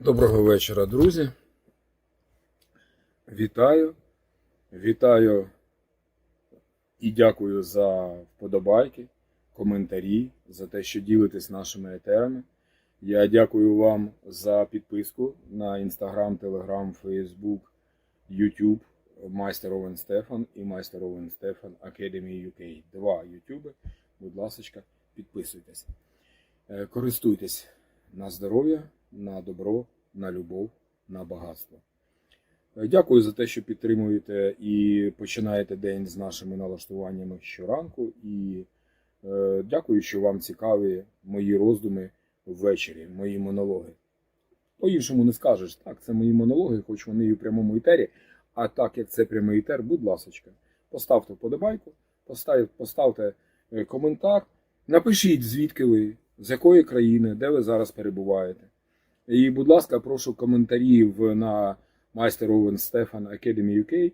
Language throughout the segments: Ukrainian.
Доброго вечора, друзі. Вітаю. Вітаю і дякую за вподобайки, коментарі, за те, що ділитесь нашими етерами. Я дякую вам за підписку на Instagram, Telegram, Facebook, YouTube Майстер Овен Стефан і Майстер Овен Стефан Academy UK. Два YouTube. Будь ласка, підписуйтесь. Е, Користуйтесь на здоров'я, на добро, на любов, на багатство. Е, Дякую за те, що підтримуєте і починаєте день з нашими налаштуваннями щоранку. І е, дякую, що вам цікаві мої роздуми ввечері, мої монологи. По-іншому не скажеш, так, це мої монологи, хоч вони і в прямому етері. А так як це прямий етер, будь ласка, поставте вподобайку, постав- поставте е, коментар, напишіть, звідки ви, з якої країни, де ви зараз перебуваєте. І, будь ласка, прошу коментарів на Майстер Овен Стефан Academy UK.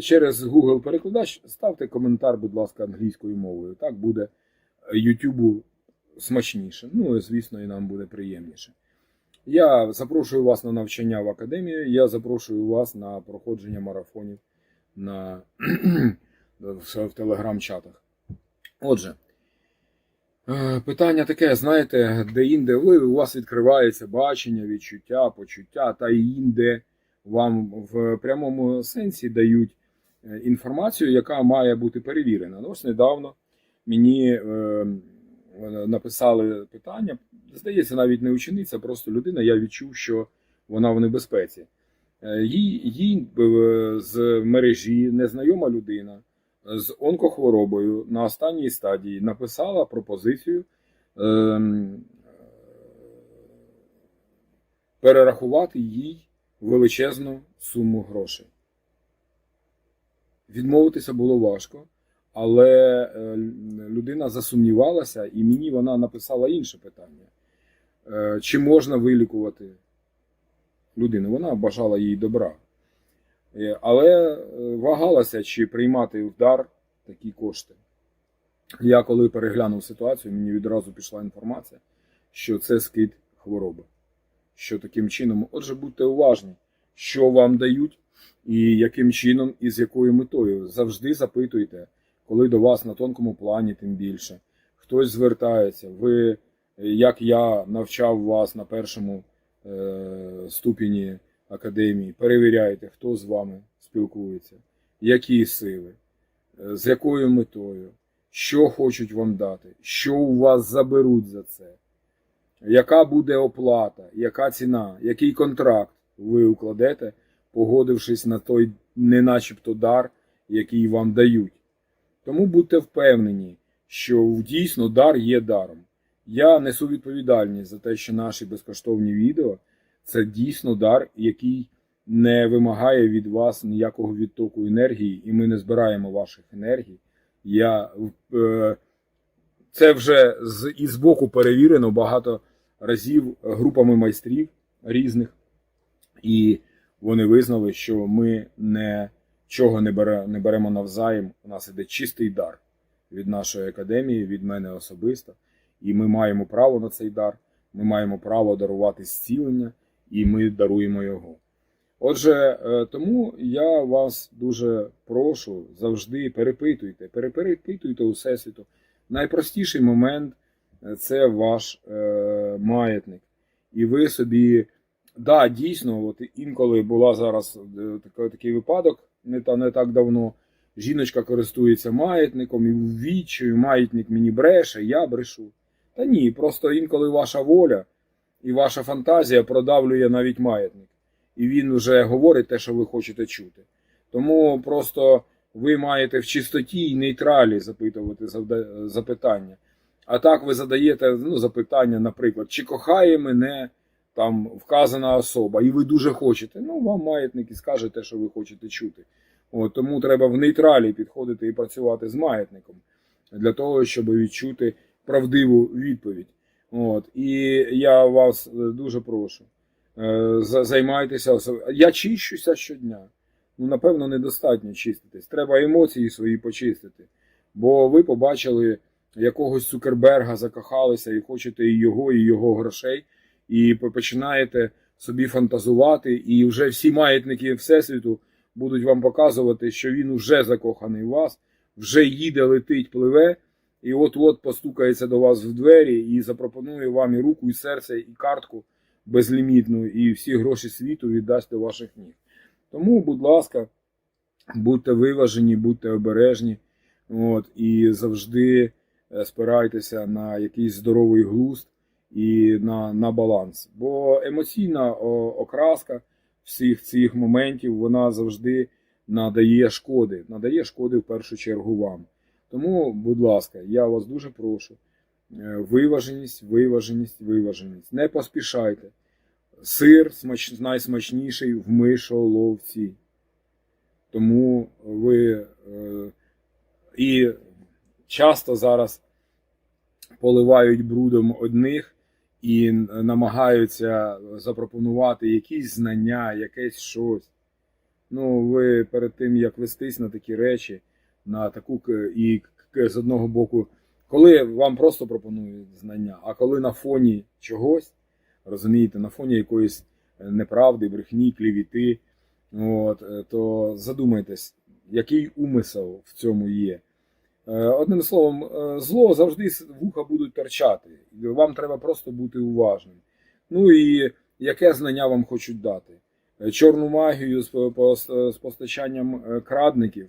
Через Google перекладач ставте коментар, будь ласка, англійською мовою. Так буде YouTube смачніше. Ну, і, звісно, і нам буде приємніше. Я запрошую вас на навчання в академію. Я запрошую вас на проходження марафонів на в телеграм-чатах. Отже, е, питання таке: знаєте, де інде ви у вас відкривається бачення, відчуття, почуття, та інде вам в прямому сенсі дають е, інформацію, яка має бути перевірена. Ну, Ось недавно мені е, написали питання. Здається, навіть не учениця, просто людина. Я відчув, що вона в небезпеці. Е, Їй, їй е, з мережі незнайома людина з онкохворобою на останній стадії написала пропозицію ем, перерахувати їй величезну суму грошей. Відмовитися було важко, але е, людина засумнівалася, і мені вона написала інше питання: Е, чи можна вилікувати людину? Вона бажала їй добра. Е, Але е, вагалася, чи приймати в дар такі кошти. Я коли переглянув ситуацію, мені відразу пішла інформація, що це скид хвороби. Що таким чином, отже, будьте уважні, що вам дають, і яким чином, і з якою метою. Завжди запитуйте, коли до вас на тонкому плані, тим більше. Хтось звертається. Ви, як я навчав вас на першому е, ступені академії, перевіряйте, хто з вами спілкується, які сили, е, з якою метою, що хочуть вам дати, що у вас заберуть за це, яка буде оплата, яка ціна, який контракт ви укладете, погодившись на той не начебто дар, який вам дають. Тому будьте впевнені, що дійсно дар є даром. Я несу відповідальність за те, що наші безкоштовні відео це дійсно дар, який не вимагає від вас ніякого відтоку енергії, і ми не збираємо ваших енергій. Я, е, це вже з, і з боку перевірено багато разів групами майстрів різних, і вони визнали, що ми нічого не, бере, не беремо навзаєм. У нас іде чистий дар від нашої академії, від мене особисто. І ми маємо право на цей дар. Ми маємо право дарувати зцілення, і ми даруємо його. Отже, е, тому я вас дуже прошу завжди перепитуйте, перепитуйте у всесвіту. Найпростіший момент е, це ваш е, маятник. І ви собі, да, дійсно, от інколи була зараз е, такий випадок, не, та, не так давно. Жіночка користується маятником і в відчаю маятник мені бреше, я брешу. Та ні, просто інколи ваша воля і ваша фантазія продавлює навіть маятник. І він вже говорить те, що ви хочете чути. Тому просто ви маєте в чистоті і нейтралі запитувати запитання. А так ви задаєте ну, запитання, наприклад, чи кохає мене там вказана особа, і ви дуже хочете. Ну, вам маятник і скаже те, що ви хочете чути. От, тому треба в нейтралі підходити і працювати з маятником для того, щоб відчути правдиву відповідь. От, і я вас е, дуже прошу. е, за- Займайтеся. Я чищуся щодня. Ну, напевно, недостатньо чиститись. Треба емоції свої почистити. Бо ви побачили якогось Цукерберга, закохалися і хочете і його, і його грошей, і починаєте собі фантазувати, і вже всі маятники Всесвіту будуть вам показувати, що він вже закоханий в вас, вже їде, летить, пливе, і от-от постукається до вас в двері і запропонує вам і руку, і серце, і картку безлімітну, і всі гроші світу віддасть до ваших ніг. Тому, будь ласка, будьте виважені, будьте обережні, от, і завжди е, спирайтеся на якийсь здоровий глузд і на, на баланс. Бо емоційна окраска всіх цих моментів вона завжди надає шкоди. Надає шкоди в першу чергу вам. Тому, будь ласка, я вас дуже прошу. е, Виваженість, виваженість, виваженість. Не поспішайте. Сир смач... найсмачніший в мишоловці. Тому ви е, і часто зараз поливають брудом одних і намагаються запропонувати якісь знання, якесь щось. Ну, ви перед тим, як вестись на такі речі, на таку і з одного боку, коли вам просто пропонують знання, а коли на фоні чогось, розумієте, на фоні якоїсь неправди, брехні, клівіти, от, е, то задумайтесь, який умисел в цьому є. Е, Одним словом, е, зло завжди вуха будуть торчати. Вам треба просто бути уважним. Ну і яке знання вам хочуть дати? Чорну магію з, по- по- з постачанням крадників.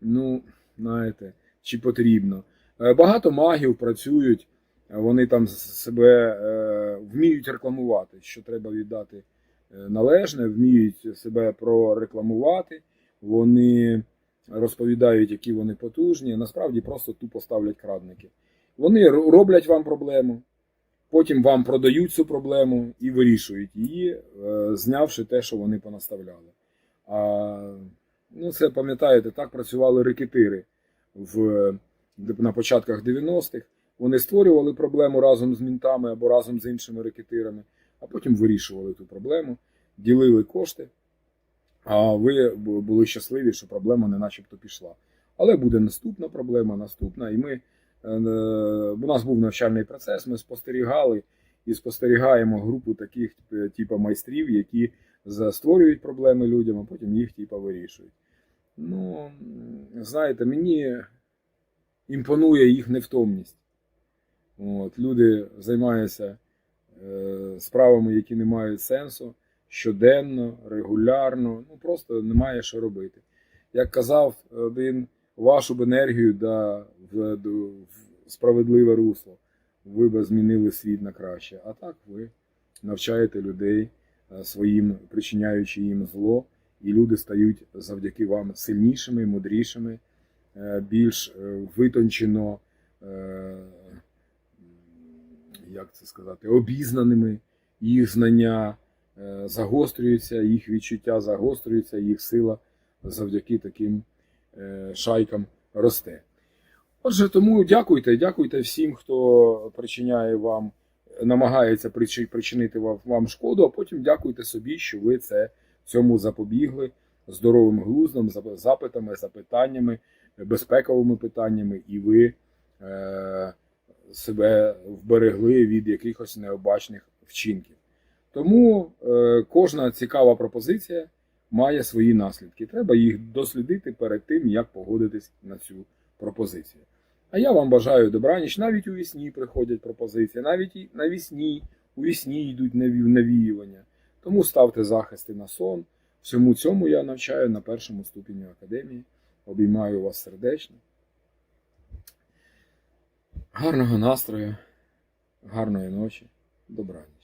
Ну, знаєте, чи потрібно. Е, Багато магів працюють, е, вони там себе е, вміють рекламувати, що треба віддати належне, вміють себе прорекламувати. Вони розповідають, які вони потужні, насправді просто тупо ставлять крадники. Вони роблять вам проблему, потім вам продають цю проблему і вирішують її, знявши те, що вони понаставляли. А, ну, це пам'ятаєте, так працювали рекетири в, на початках 90-х. Вони створювали проблему разом з мінтами або разом з іншими рекетирами, а потім вирішували ту проблему, ділили кошти. А ви були щасливі, що проблема не начебто пішла. Але буде наступна проблема, наступна. І ми, е, у нас був навчальний процес, ми спостерігали і спостерігаємо групу таких е, типу майстрів, які створюють проблеми людям, а потім їх типу, вирішують. Ну, знаєте, мені імпонує їх невтомність. От, люди займаються е, справами, які не мають сенсу щоденно, регулярно, ну просто немає що робити. Як казав один, вашу б енергію да, в, в справедливе русло, ви б змінили світ на краще. А так ви навчаєте людей своїм, причиняючи їм зло, і люди стають завдяки вам сильнішими, мудрішими, е, більш е, витончено, е, як це сказати, обізнаними, їх знання е, загострюються, їх відчуття загострюються, їх сила завдяки таким е, шайкам росте. Отже, тому дякуйте, дякуйте всім, хто причиняє вам, намагається причи- причинити вам- шкоду, а потім дякуйте собі, що ви це цьому запобігли здоровим глуздом, зап- запитами, запитаннями, безпековими питаннями, і ви е, себе вберегли від якихось необачних вчинків. Тому е, кожна цікава пропозиція має свої наслідки. Треба їх дослідити перед тим, як погодитись на цю пропозицію. А я вам бажаю добраніч. Навіть у вісні приходять пропозиції, навіть і на вісні, у вісні йдуть навіювання. Тому ставте захисти на сон. Всьому цьому я навчаю на першому ступені академії. Обіймаю вас сердечно. Гарного настрою, гарної ночі, добраніч.